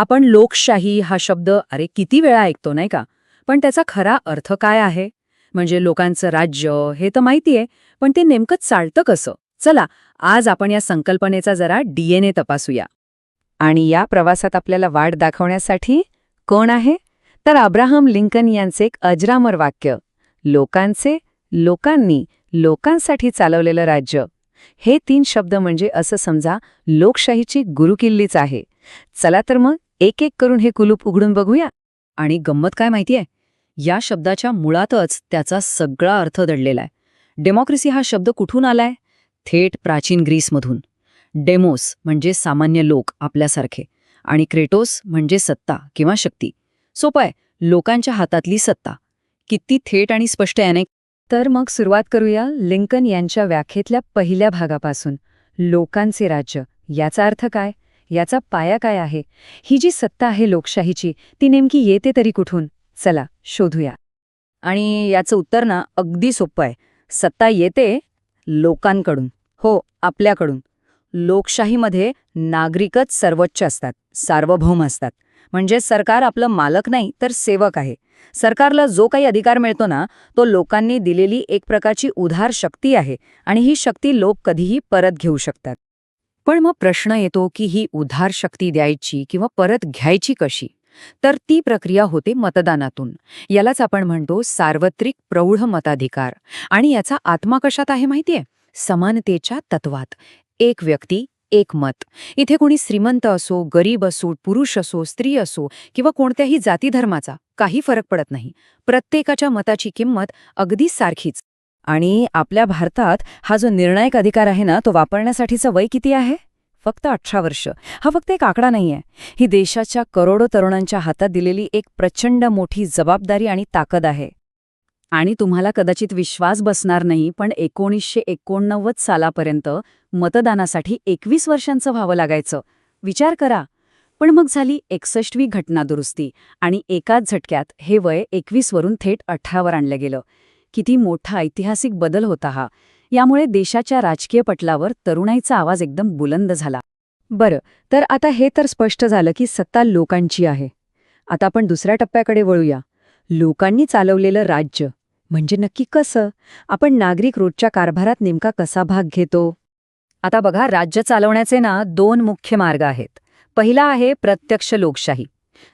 आपण लोकशाही हा शब्द अरे किती वेळा ऐकतो नाही का? पण त्याचा खरा अर्थ काय आहे? म्हणजे लोकांचं राज्य हे तर माहितीये पण ते नेमकं चालतं कसं? चला आज आपण या संकल्पनेचा जरा डीएनए तपासूया. आणि या प्रवासात आपल्याला वाट दाखवण्यासाठी कोण आहे? तर अब्राहम लिंकन यांचे एक अजरामर वाक्य लोकांचे लोकांनी लोकांसाठी चालवलेलं राज्य. हे तीन शब्द म्हणजे असं समजा लोकशाहीची गुरुकिल्लीच आहे. चला तर मग एक एक करून हे कुलूप उघडून बघूया. आणि गंमत काय माहितीये? या शब्दाच्या मुळातच त्याचा सगळा अर्थ दडलेला आहे डेमोक्रेसी हा शब्द कुठून आलाय? थेट प्राचीन ग्रीसमधून. डेमोस म्हणजे सामान्य लोक आपल्यासारखे आणि क्रेटोस म्हणजे सत्ता किंवा शक्ती. सोपाय लोकांच्या हातातली सत्ता. किती थेट आणि स्पष्ट आहे तर मग सुरुवात करूया लिंकन यांच्या व्याख्येतल्या पहिल्या भागापासून. लोकांचे राज्य. याचा अर्थ काय? याचा पाया काय आहे? ही जी सत्ता आहे लोकशाहीची ती नेमकी येते तरी कुठून? चला शोधूया. आणि याचं उत्तर ना अगदी सोपं आहे. सत्ता येते लोकांकडून. हो आपल्याकडून. लोकशाहीमध्ये नागरिकच सर्वोच्च असतात सार्वभौम असतात. म्हणजे सरकार आपलं मालक नाही तर सेवक आहे. सरकारला जो काही अधिकार मिळतो ना तो लोकांनी दिलेली एक प्रकारची उधार शक्ती आहे. आणि ही शक्ती लोक कधीही परत घेऊ शकतात. पण मग प्रश्न येतो की ही उधार शक्ती द्यायची किंवा परत घ्यायची कशी? तर ती प्रक्रिया होते मतदानातून. यालाच आपण म्हणतो सार्वत्रिक प्रौढ मताधिकार. आणि याचा आत्मा कशात आहे माहितीये? समानतेच्या तत्वात. एक व्यक्ती एक मत. इथे कोणी श्रीमंत असो गरीब असो पुरुष असो स्त्री असो किंवा कोणत्याही जातीधर्माचा काही फरक पडत नाही. प्रत्येकाच्या मताची किंमत अगदी सारखीच. आणि आपल्या भारतात हा जो निर्णायक अधिकार आहे ना तो वापरण्यासाठीचं वय किती आहे? फक्त अठरा वर्ष. हा फक्त एक आकडा नाहीये. ही देशाच्या करोडो तरुणांच्या हातात दिलेली एक प्रचंड मोठी जबाबदारी आणि ताकद आहे. आणि तुम्हाला कदाचित विश्वास बसणार नाही पण एकोणीसशे एकोणनव्वद सालापर्यंत मतदानासाठी एकवीस वर्षांचं व्हावं लागायचं. विचार करा. पण मग झाली एकसष्टवी घटनादुरुस्ती आणि एकाच झटक्यात हे वय एकवीसवरून थेट अठरावर आणलं गेलं. किती मोठा ऐतिहासिक बदल होता हा. यामुळे देशाच्या राजकीय पटलावर तरुणाईचा आवाज एकदम बुलंद झाला. बरं तर आता हे तर स्पष्ट झालं की सत्ता लोकांची आहे. आता आपण दुसऱ्या टप्प्याकडे वळूया. लोकांनी चालवलेलं राज्य म्हणजे नक्की कसं? आपण नागरिक रोजच्या कारभारात नेमका कसा भाग घेतो? आता बघा राज्य चालवण्याचे ना दोन मुख्य मार्ग आहेत. पहिला आहे प्रत्यक्ष लोकशाही.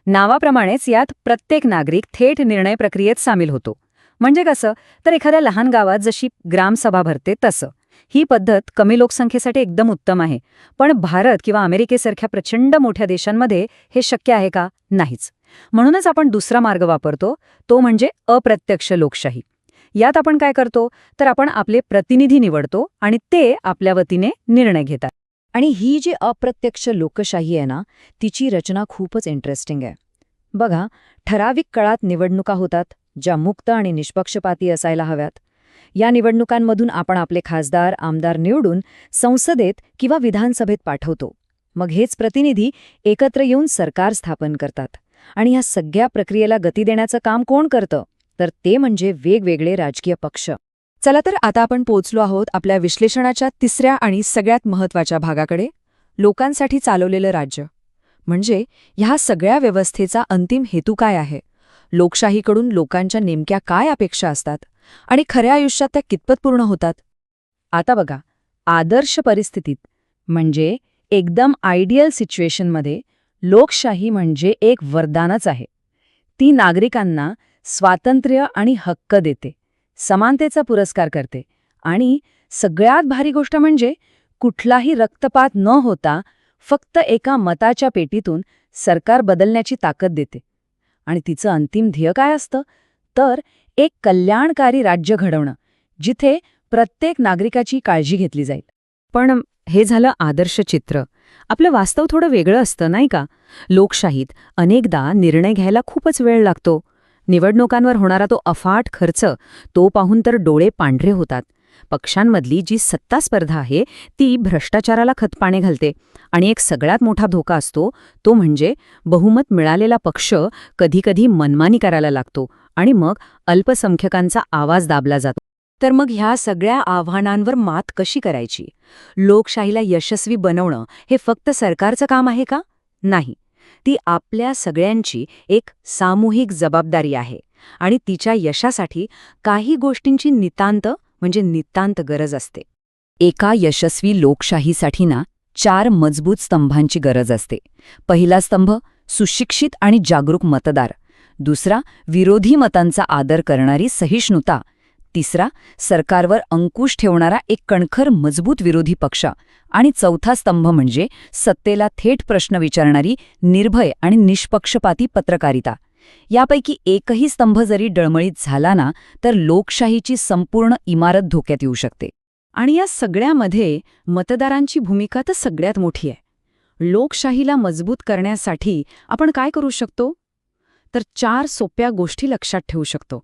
नावाप्रमाणेच यात प्रत्येक नागरिक थेट निर्णय प्रक्रियेत सामील होतो. म्हणजे कसं? तर एखाद्या लहान गावात जशी ग्रामसभा भरते तसं. ही पद्धत कमी लोकसंख्येसाठी एकदम उत्तम आहे. पण भारत किंवा अमेरिकेसारख्या प्रचंड मोठ्या देशांमध्ये हे शक्य आहे का? नाहीच. म्हणूनच आपण दुसरा मार्ग वापरतो तो म्हणजे अप्रत्यक्ष लोकशाही. यात आपण काय करतो? तर आपण आपले प्रतिनिधी निवडतो आणि ते आपल्या वतीने निर्णय घेतात. आणि ही जी अप्रत्यक्ष लोकशाही आहे ना तिची रचना खूपच इंटरेस्टिंग आहे. बघा ठराविक काळात निवडणुका होतात ज्या मुक्त आणि निष्पक्षपाती असायला हव्यात. या निवडणुकांमधून आपण आपले खासदार आमदार निवडून संसदेत किंवा विधानसभेत पाठवतो. मग हेच प्रतिनिधी एकत्र येऊन सरकार स्थापन करतात. आणि ह्या सगळ्या प्रक्रियेला गती देण्याचं काम कोण करतं? तर ते म्हणजे वेगवेगळे राजकीय पक्ष. चला तर आता आपण पोचलो आहोत आपल्या विश्लेषणाच्या तिसऱ्या आणि सगळ्यात महत्त्वाच्या भागाकडे. लोकांसाठी चालवलेलं राज्य. म्हणजे ह्या सगळ्या व्यवस्थेचा अंतिम हेतू काय आहे? लोकशाहीकडून लोकांच्या नेमक्या काय अपेक्षा असतात आणि खऱ्या आयुष्यात त्या कितपत पूर्ण होतात? आता बघा आदर्श परिस्थितीत म्हणजे एकदम आयडियल सिच्युएशनमध्ये लोकशाही म्हणजे एक वरदानच आहे. ती नागरिकांना स्वातंत्र्य आणि हक्क देते समानतेचा पुरस्कार करते आणि सगळ्यात भारी गोष्ट म्हणजे कुठलाही रक्तपात न होता फक्त एका मताच्या पेटीतून सरकार बदलण्याची ताकद देते. आणि तिचं अंतिम ध्येय काय असतं? तर एक कल्याणकारी राज्य घडवणं जिथे प्रत्येक नागरिकाची काळजी घेतली जाईल. पण हे झालं आदर्श चित्र. आपलं वास्तव थोडं वेगळं असतं नाही का? लोकशाहीत अनेकदा निर्णय घ्यायला खूपच वेळ लागतो. निवडणुकांवर होणारा तो अफाट खर्च तो पाहून तर डोळे पांढरे होतात. पक्षांमधली जी सत्ता स्पर्धा आहे ती भ्रष्टाचाराला खतपाणे घालते. आणि एक सगळ्यात मोठा धोका असतो तो म्हणजे बहुमत मिळालेला पक्ष कधीकधी मनमानी करायला लागतो आणि मग अल्पसंख्यकांचा आवाज दाबला जातो. तर मग ह्या सगळ्या आव्हानांवर मात कशी करायची? लोकशाहीला यशस्वी बनवणं हे फक्त सरकारचं काम आहे का? नाही. ती आपल्या सगळ्यांची एक सामूहिक जबाबदारी आहे आणि तिच्या यशासाठी काही गोष्टींची नितांत म्हणजे नितांत गरज असते. एका यशस्वी लोकशाहीसाठी ना चार मजबूत स्तंभांची गरज असते. पहिला स्तंभ सुशिक्षित आणि जागरूक मतदार. दुसरा विरोधी मतांचा आदर करणारी सहिष्णुता. तिसरा सरकारवर अंकुश ठेवणारा एक कणखर मजबूत विरोधी पक्ष. आणि चौथा स्तंभ म्हणजे सत्तेला थेट प्रश्न विचारणारी निर्भय आणि निष्पक्षपाती पत्रकारिता. यापैकी एकही स्तंभ जरी डळमळीत झाला ना तर लोकशाहीची संपूर्ण इमारत धोक्यात येऊ शकते. आणि या सगळ्यामध्ये मतदारांची भूमिका तर सगळ्यात मोठी आहे. लोकशाहीला मजबूत करण्यासाठी आपण काय करू शकतो? तर चार सोप्या गोष्टी लक्षात ठेवू शकतो.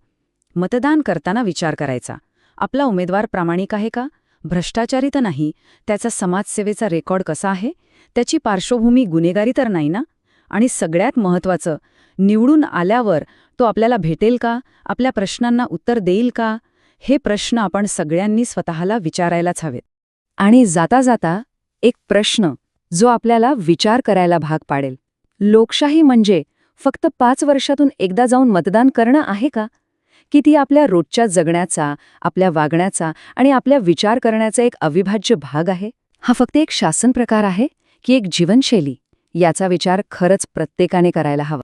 मतदान करताना विचार करायचा. आपला उमेदवार प्रामाणिक आहे का? भ्रष्टाचारी तर नाही. त्याचा समाजसेवेचा रेकॉर्ड कसा आहे? त्याची पार्श्वभूमी गुन्हेगारी तर नाही ना? आणि सगळ्यात महत्त्वाचं निवडून आल्यावर तो आपल्याला भेटेल का? आपल्या प्रश्नांना उत्तर देईल का? हे प्रश्न आपण सगळ्यांनी स्वतःला विचारायलाच हवेत. आणि जाता जाता एक प्रश्न जो आपल्याला विचार करायला भाग पाडेल. लोकशाही म्हणजे फक्त पाच वर्षातून एकदा जाऊन मतदान करणं आहे का? की ती आपल्या रोजच्या जगण्याचा आपल्या वागण्याचा आणि आपल्या विचार करण्याचा एक अविभाज्य भाग आहे? हा फक्त एक शासन प्रकार आहे की एक जीवनशैली? याचा विचार खरंच प्रत्येकाने करायला हवा.